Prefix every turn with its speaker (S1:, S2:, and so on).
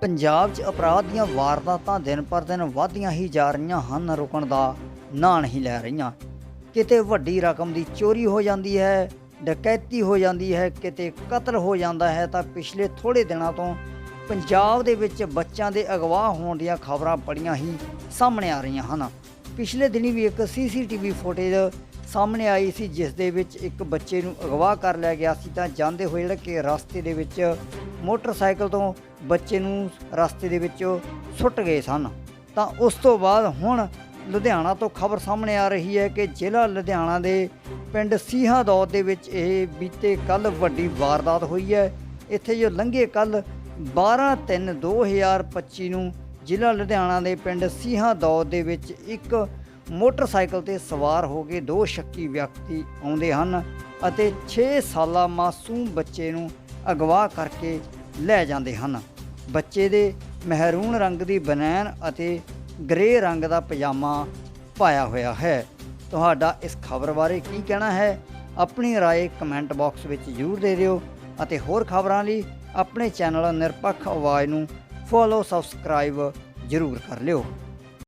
S1: ਪੰਜਾਬ 'ਚ ਅਪਰਾਧ ਦੀਆਂ ਵਾਰਦਾਤਾਂ ਦਿਨ ਪਰ ਦਿਨ ਵਧਦੀਆਂ ਹੀ ਜਾ ਰਹੀਆਂ ਹਨ, ਰੁਕਣ ਦਾ ਨਾਂ ਨਹੀਂ ਲੈ ਰਹੀਆਂ। ਕਿਤੇ ਵੱਡੀ ਰਕਮ ਦੀ ਚੋਰੀ ਹੋ ਜਾਂਦੀ ਹੈ, ਡਕੈਤੀ ਹੋ ਜਾਂਦੀ ਹੈ, ਕਿਤੇ ਕਤਲ ਹੋ ਜਾਂਦਾ ਹੈ, ਤਾਂ ਪਿਛਲੇ ਥੋੜੇ ਦਿਨਾਂ ਤੋਂ ਪੰਜਾਬ ਦੇ ਵਿੱਚ ਬੱਚਿਆਂ ਦੇ ਅਗਵਾ ਹੋਣ ਦੀਆਂ ਖਬਰਾਂ ਬੜੀਆਂ ਹੀ ਸਾਹਮਣੇ ਆ ਰਹੀਆਂ ਹਨ। ਪਿਛਲੇ ਦਿਨੀ ਵੀ ਇੱਕ ਸੀਸੀਟੀਵੀ ਫੁਟੇਜ ਸਾਹਮਣੇ ਆਈ ਸੀ, ਜਿਸ ਦੇ ਵਿੱਚ ਇੱਕ ਬੱਚੇ ਨੂੰ ਅਗਵਾ ਕਰ ਲਿਆ ਗਿਆ ਸੀ, ਤਾਂ ਜਾਂਦੇ ਹੋਏ ਜਿਹੜਾ ਕਿ ਰਸਤੇ ਦੇ ਵਿੱਚ ਮੋਟਰਸਾਈਕਲ ਤੋਂ ਬੱਚੇ ਨੂੰ ਰਸਤੇ ਦੇ ਵਿੱਚ ਸੁੱਟ ਗਏ ਸਨ। ਤਾਂ ਉਸ ਤੋਂ ਬਾਅਦ ਹੁਣ ਲੁਧਿਆਣਾ ਤੋਂ ਖਬਰ ਸਾਹਮਣੇ ਆ ਰਹੀ ਹੈ ਕਿ ਜ਼ਿਲ੍ਹਾ ਲੁਧਿਆਣਾ ਦੇ ਪਿੰਡ ਸੀਹਾ ਦੌਦ ਦੇ ਵਿੱਚ ਇਹ ਬੀਤੇ ਕੱਲ ਵੱਡੀ ਵਾਰਦਾਤ ਹੋਈ ਹੈ। ਇੱਥੇ ਜੋ ਲੰਘੇ ਕੱਲ 12/3/2025 ਨੂੰ ਜ਼ਿਲ੍ਹਾ ਲੁਧਿਆਣਾ ਦੇ ਪਿੰਡ ਸੀਹਾ ਦੌਦ ਦੇ ਵਿੱਚ ਇੱਕ ਮੋਟਰਸਾਈਕਲ ਤੇ ਸਵਾਰ ਹੋ ਕੇ ਦੋ ਸ਼ੱਕੀ ਵਿਅਕਤੀ ਆਉਂਦੇ ਹਨ ਅਤੇ 6 ਸਾਲਾ ਮਾਸੂਮ ਬੱਚੇ ਨੂੰ ਅਗਵਾ ਕਰਕੇ ਲੈ ਜਾਂਦੇ ਹਨ ਬੱਚੇ ਦੇ ਮਹਿਰੂਨ ਰੰਗ ਦੀ ਬਨੈਣ ਅਤੇ ਗ੍ਰੇ ਰੰਗ ਦਾ ਪਜਾਮਾ ਪਾਇਆ ਹੋਇਆ ਹੈ ਤੁਹਾਡਾ ਇਸ ਖਬਰ ਬਾਰੇ ਕੀ ਕਹਿਣਾ ਹੈ ਆਪਣੀ رائے ਕਮੈਂਟ ਬਾਕਸ ਵਿੱਚ ਜ਼ਰੂਰ ਦੇ ਦਿਓ ਅਤੇ ਹੋਰ ਖਬਰਾਂ ਲਈ ਆਪਣੇ ਚੈਨਲ ਨਿਰਪੱਖ ਆਵਾਜ਼ ਨੂੰ ਫੋਲੋ ਸਬਸਕ੍ਰਾਈਬ ਜ਼ਰੂਰ ਕਰ ਲਿਓ